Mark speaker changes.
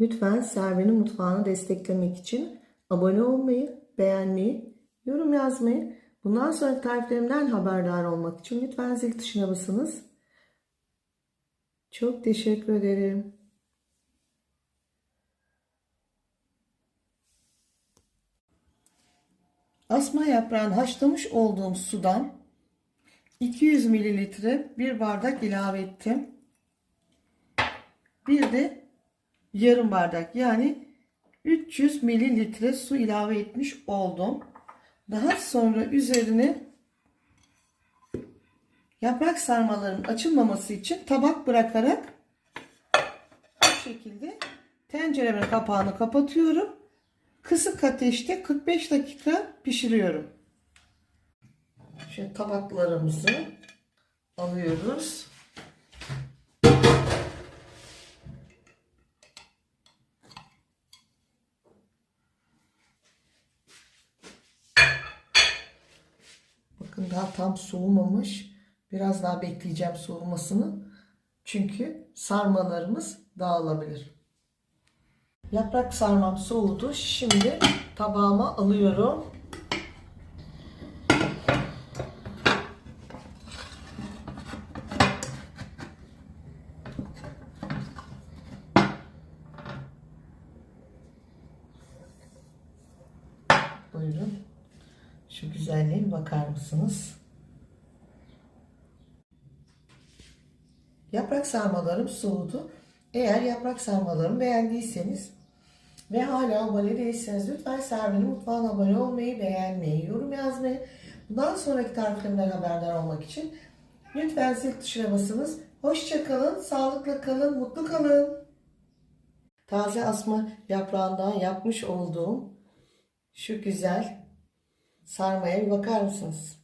Speaker 1: Lütfen Serven'in mutfağını desteklemek için abone olmayı, beğenmeyi, yorum yazmayı, bundan sonraki tariflerimden haberdar olmak için lütfen zil tuşuna basınız. Çok teşekkür ederim. Asma yaprağını haşlamış olduğum sudan 200 mililitre bir bardak ilave ettim. Bir de yarım bardak yani 300 mililitre su ilave etmiş oldum. Daha sonra üzerine yaprak sarmaların açılmaması için tabak bırakarak bu şekilde tenceremin kapağını kapatıyorum. Kısık ateşte 45 dakika pişiriyorum. Şimdi tabaklarımızı alıyoruz. Bakın daha tam soğumamış. Biraz daha bekleyeceğim soğumasını. Çünkü sarmalarımız dağılabilir. Yaprak sarmam soğudu. Şimdi tabağıma alıyorum. Buyurun. Şu güzelliğe bakar mısınız? Yaprak sarmalarım soğudu. Eğer yaprak sarmalarımı beğendiyseniz ve hala abone değilseniz lütfen Servin'in mutfağına abone olmayı, beğenmeyi, yorum yazmayı, bundan sonraki tariflerimden haberdar olmak için lütfen zil tuşuna basınız. Hoşça kalın, sağlıkla kalın, mutlu kalın. Taze asma yaprağından yapmış olduğum şu güzel sarmaya bir bakar mısınız?